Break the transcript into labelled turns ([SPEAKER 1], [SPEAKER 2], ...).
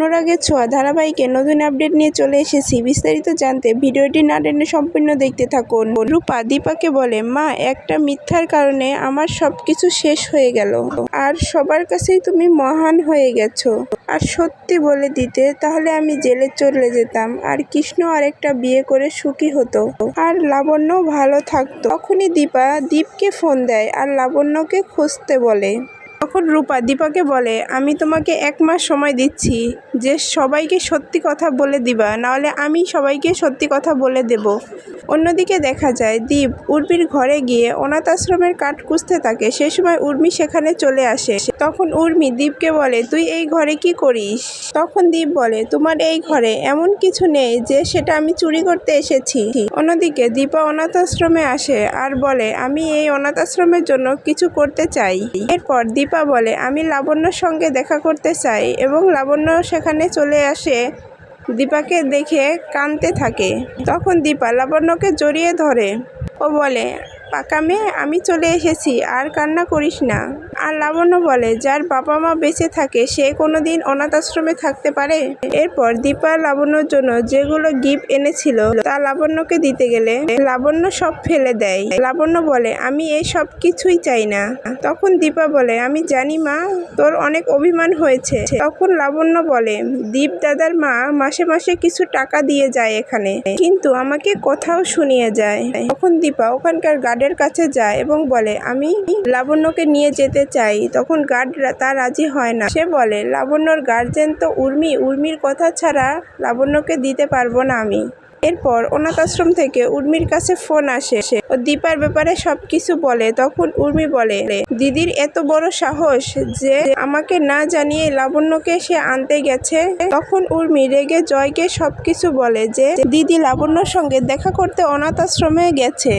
[SPEAKER 1] অনুরাগের ছোঁয়া ধারাবাহিকে নতুন আপডেট নিয়ে চলে এসেছি। বিস্তারিত জানতে ভিডিওটি না টেনে সম্পূর্ণ দেখতে থাকুন। রূপা দীপাকে বলে, মা, একটা মিথ্যার কারণে আমার সব কিছু শেষ হয়ে গেল। আর সবার কাছেই তুমি মহান হয়ে গেছো। আর সত্যি বলে দিতে, তাহলে আমি জেলে চলে যেতাম। আর কৃষ্ণ আরেকটা বিয়ে করে সুখী হতো। আর লাবণ্য ভালো থাকতো। তখনই দীপা দীপকে ফোন দেয় আর লাবণ্যকে খুঁজতে বলে। তখন রূপা দীপাকে বলে, আমি তোমাকে এক মাস সময় দিচ্ছি। যে সবাইকে সত্যি কথা বলে দিবা, নাহলে আমি সবাইকে সত্যি কথা বলে দেব। অন্যদিকে দেখা যায়, দীপ উর্মির ঘরে গিয়ে অনাথ আশ্রমের কাঠ কুঁচতে থাকে। সে সময় উর্মি সেখানে চলে আসে। তখন উর্মি দীপকে বলে, তুই এই ঘরে কি করিস? তখন দীপ বলে, তোমার এই ঘরে এমন কিছু নেই যে সেটা আমি চুরি করতে এসেছি। অন্যদিকে দীপা অনাথ আশ্রমে আসে আর বলে, আমি এই অনাথ আশ্রমের জন্য কিছু করতে চাই। এরপর দীপা বলে, আমি লাবণ্যর সঙ্গে দেখা করতে চাই এবং লাবণ্য সেখানে চলে আসে। দীপাকে দেখে কাঁদতে থাকে। তখন দীপা লাবণ্যকে জড়িয়ে ধরে ও বলে পাকা আমি চলে এসেছি, আর কান্না করিস না। আর লাবণ্য বলে, যার বাবা মা বেঁচে থাকে, সে কোনো দিন অনাথ আশ্রমে থাকতে পারে? এরপর দীপা লাবণ্যর জন্য যেগুলো গিফট এনেছিল, তা লাবণ্যকে দিতে গেলে লাবণ্য সব ফেলে দেয়। লাবণ্য বলে, আমি এই সব কিছুই চাই না। তখন দীপা বলে, আমি জানি মা, তোর অনেক অভিমান হয়েছে। তখন লাবণ্য বলে, দীপ দাদার মা মাসে মাসে কিছু টাকা দিয়ে যায় এখানে, কিন্তু আমাকে কথাও শুনিয়ে যায়। তখন দীপা ওখানকার গার্ডের কাছে যায় এবং বলে, আমি লাবণ্যকে নিয়ে যেতে চাই। তখন গার্ড তা রাজি হয় না। সে বলে, লাবণ্যর গার্জেন তো উর্মি, উর্মির কথা ছাড়া লাবণ্যকে দিতে পারব না আমি। এরপর অনাথ আশ্রম থেকে উর্মির কাছে ফোন আসে। ও দীপার ব্যাপারে সবকিছু বলে। তখন উর্মি বলে, দিদির এত বড় সাহস যে আমাকে না জানিয়ে লাবণ্যকে সে আনতে গেছে? তখন উর্মি রেগে জয়কে সবকিছু বলে যে, দিদি লাবণ্যর সঙ্গে দেখা করতে অনাথ আশ্রমে গেছে।